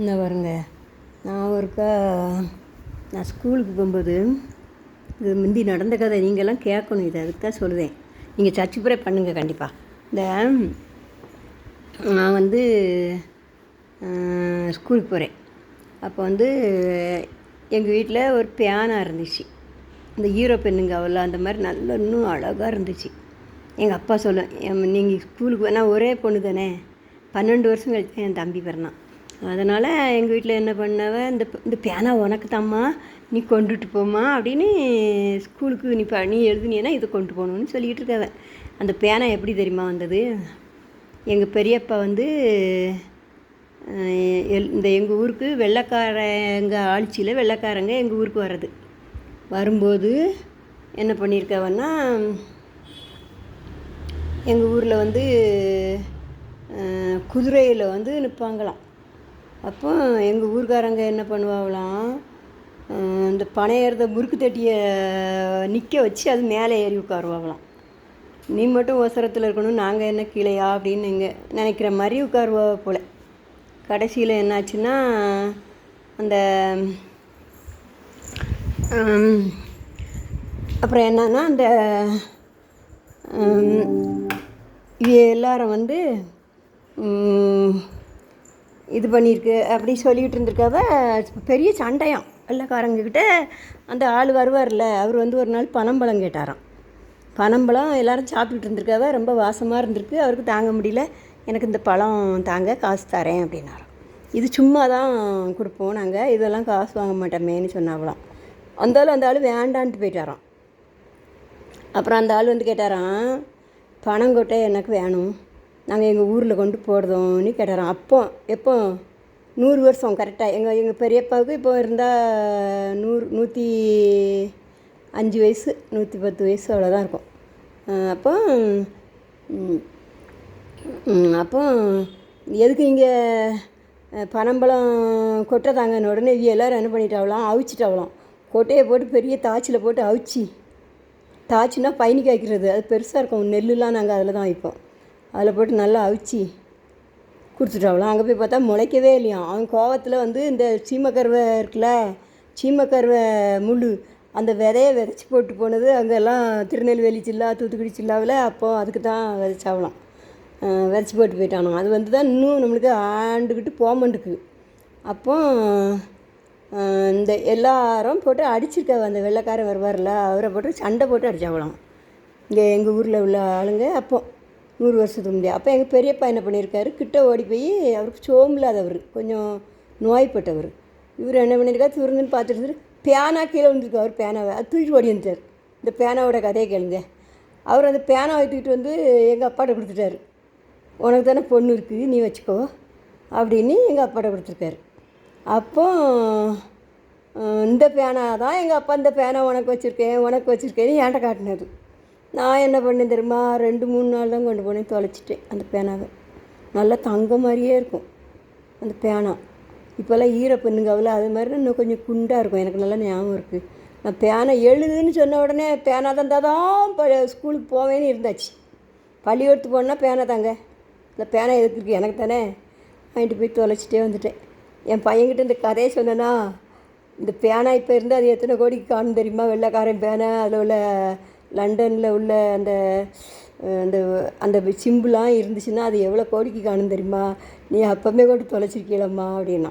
இந்த வருங்க நான் ஒருக்கா நான் ஸ்கூலுக்கு போகும்போது இது முந்தி நடந்த கதை நீங்கள்லாம் கேட்கணும் இதை அதுக்கு தான் சொல்லுவேன் நீங்கள் சர்ச் ப்ரே பண்ணுங்கள் கண்டிப்பாக இந்த நான் வந்து ஸ்கூலுக்கு போகிறேன் அப்போ வந்து எங்கள் வீட்டில் ஒரு பியானா இருந்துச்சு. இந்த ஹீரோ பெண்ணுங்க அவ்வளோ அந்த மாதிரி நல்ல இன்னும் அழகாக இருந்துச்சு. எங்கள் அப்பா சொல்லும் நீங்கள் ஸ்கூலுக்கு வேணால் ஒரே பொண்ணு தானே. பன்னெண்டு வருஷம் கழிச்சு என் தம்பி பிறந்தான். அதனால் எங்கள் வீட்டில் என்ன பண்ணவ இந்த இந்த பேனா உனக்கு தாம்மா நீ கொண்டுட்டு போம்மா அப்படின்னு ஸ்கூலுக்கு நீ ப நீ எழுதுனீன்னா இதை கொண்டு போகணுன்னு சொல்லிகிட்டு இருக்காவ. அந்த பேனா எப்படி தெரியுமா வந்தது? எங்கள் பெரியப்பா வந்து எல்- இந்த எங்கள் ஊருக்கு வெள்ளைக்காரங்க ஆட்சியில் வெள்ளைக்காரங்க எங்கள் ஊருக்கு வர்றது. வரும்போது என்ன பண்ணியிருக்கவன்னா எங்கள் ஊரில் வந்து குதிரையில் வந்து நிற்பாங்களாம் அப்போ எங்கள் ஊர்க்காரங்க என்ன பண்ணுவாங்களாம் இந்த பனையறத முறுக்கு தட்டியை நிற்க வச்சு அது மேலே ஏறி உட்காருவாங்களாம். நீ மட்டும் ஒசரத்தில் இருக்கணும் நாங்கள் என்ன கீழையா அப்படின்னு இங்கே நினைக்கிற மாதிரி உட்காருவா போல். கடைசியில் என்னாச்சுன்னா அந்த அப்புறம் என்னன்னா அந்த எல்லாரும் வந்து இது பண்ணியிருக்கு அப்படி சொல்லிகிட்டு இருந்திருக்காவ பெரிய சண்டையாம். வெள்ளக்காரங்கக்கிட்ட அந்த ஆள் வருவார்ல அவர் வந்து ஒரு நாள் பனம்பழம் கேட்டாராம். பனம்பழம் எல்லாரும் சாப்பிட்டுட்டு இருந்திருக்காவ ரொம்ப வாசமாக இருந்திருக்கு அவருக்கு தாங்க முடியல எனக்கு இந்த பழம் தாங்க காசு தரேன் அப்படின்னாராம். இது சும்மா தான் கொடுப்போம் நாங்கள் இதெல்லாம் காசு வாங்க மாட்டோமேன்னு சொன்னாவலாம் அந்தாலும் அந்த ஆள் வேண்டான்ட்டு போயிட்டாராம். அப்புறம் அந்த ஆள் வந்து கேட்டாராம் பணம் கொட்டை எனக்கு வேணும். நாங்கள் எங்கள் ஊரில் கொண்டு போடுறோம்னு கேட்டாராம். அப்போ எப்போ? நூறு வருஷம் கரெக்டாக எங்கள் எங்கள் பெரியப்பாவுக்கு இப்போ இருந்தால் நூறு நூற்றி அஞ்சு வயசு நூற்றி பத்து வயசு அவ்வளோதான் இருக்கும். அப்போ அப்போ எதுக்கு இங்கே பனம்பழம் கொட்டை உடனே இவ எல்லோரும் என்ன பண்ணிட்டாவலாம்? அவிச்சிட்டாவலாம். கொட்டையை போட்டு பெரிய தாச்சில் போட்டு அவிச்சி தாச்சின்னா பயணி காய்க்கிறது அது பெருசாக இருக்கும். நெல்லுலாம் நாங்கள் அதில் தான் வைப்போம். அதில் போட்டு நல்லா அவிச்சி கொடுத்துட்டாவலாம் அங்கே போய் பார்த்தா முளைக்கவே இல்லையாம். அவன் கோவத்தில் வந்து இந்த சீமக்கருவை இருக்குல்ல சீமக்கருவை முள் அந்த விதையை விதைச்சி போட்டு போனது அங்கெல்லாம் திருநெல்வேலி ஜில்லா தூத்துக்குடி ஜில்லாவில் அப்போது அதுக்கு தான் விதைச்சாவலாம் விதைச்சி போட்டு போயிட்டானோ அது வந்து தான் இன்னும் நம்மளுக்கு ஆண்டுக்கிட்டு போமண்டுக்கு அப்போ இந்த எல்லாரும் போட்டு அடிச்சிருக்காவ அந்த வெள்ளைக்காரன் வருவார்ல அவரை போட்டு சண்டை போட்டு அடிச்சாவலாம் இங்கே எங்கள் ஊரில் உள்ள ஆளுங்க அப்போது நூறு வருஷத்துக்கு முன்னாடி. அப்போ எங்கள் பெரியப்பா என்ன பண்ணியிருக்காரு கிட்ட ஓடி போய் அவருக்கு சோம்பில்லாதவர் கொஞ்சம் நோய்பட்டவர் இவர் என்ன பண்ணியிருக்காரு துருந்துன்னு பார்த்துட்டு பேனா கீழே விழுந்துருக்கு அவர் பேனாவை அது தூக்கிட்டு ஓடி வந்துட்டார். இந்த பேனாவோட கதையை கேளுங்க. அவர் அந்த பேனாவை தூக்கிட்டு வந்து எங்கள் அப்பாட்ட கொடுத்துட்டாரு. உனக்கு தானே பொண்ணு இருக்குது நீ வச்சுக்கோ அப்படின்னு எங்கள் அப்பாட்ட கொடுத்துருக்காரு. அப்போ இந்த பேனா தான் எங்கள் அப்பா இந்த பேனா உனக்கு வச்சுருக்கேன் உனக்கு வச்சுருக்கேன்னு என்கிட்ட காட்டினது நான் என்ன பண்ணேன் தெரியுமா? ரெண்டு மூணு நாள் தான் கொண்டு போனேன் தொலைச்சிட்டேன் அந்த பேனாவை. நல்லா தங்க மாதிரியே இருக்கும் அந்த பேனா. இப்போல்லாம் ஈர பெண்ணுங்க அவ்வளோ அது மாதிரி இன்னும் கொஞ்சம் குண்டாக இருக்கும். எனக்கு நல்லா ஞாபகம் இருக்குது நான் பேனா எழுதுன்னு சொன்ன உடனே பேனா தந்தால் தான் இப்போ ஸ்கூலுக்கு போவேன்னு இருந்தாச்சு. பள்ளிக்கூடத்து போனால் பேனா தாங்க. இந்த பேனா எதுக்கு இருக்குது எனக்கு தானே. வாங்கிட்டு போய் தொலைச்சிட்டே வந்துட்டேன். என் பையன்கிட்ட இந்த கதையை சொன்னேன்னா இந்த பேனா இப்போ இருந்தால் அது எத்தனை கோடிக்கு காணும் தெரியுமா? வெள்ளைக்காரன் பேனா அதில் உள்ள லண்டனில் உள்ள அந்த அந்த அந்த சிம்புலாம் இருந்துச்சுன்னா அது எவ்வளோ கோடிக்கு காணும் தெரியுமா? நீ அப்போவே கூட தொலைச்சிருக்கீங்களம்மா அப்படின்னா.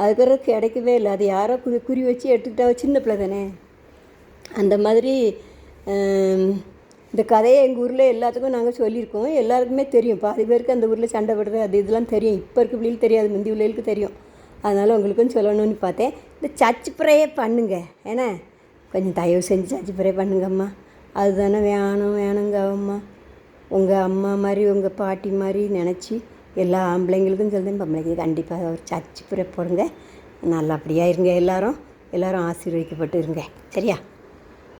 அதுக்கப்புறம் கிடைக்கவே இல்லை. அது யாரோ குறி குறி வச்சு எடுத்துக்கிட்டா சின்ன பிள்ளை தானே. அந்த மாதிரி இந்த கதையை எங்கள் ஊரில் எல்லாத்துக்கும் நாங்கள் சொல்லியிருக்கோம். எல்லாருக்குமே தெரியும். பாதி பேருக்கு அந்த ஊரில் சண்டை போடுறது அது இதெல்லாம் தெரியும். இப்போ இருக்க பிள்ளைகளுக்கு தெரியாது. முந்தி பிள்ளைகளுக்கு தெரியும். அதனால் உங்களுக்கும் சொல்லணும்னு பார்த்தேன். இந்த சர்ச் ப்ரேயே பண்ணுங்க. ஏன்னா கொஞ்சம் தயவு செஞ்சு சர்ச் ப்ரே பண்ணுங்கம்மா. அதுதானே வேணும் வேணுங்க அம்மா. உங்கள் அம்மா மாதிரி உங்கள் பாட்டி மாதிரி நினச்சி எல்லா ஆம்பளைங்களுக்கும் சொல்லுதேன் பொம்பளைங்க கண்டிப்பாக ஒரு சர்ச்சு ப்ரே போடுங்க. நல்லபடியாக இருங்க எல்லாரும். எல்லாரும் ஆசீர்வதிக்கப்பட்டு இருங்க. சரியா?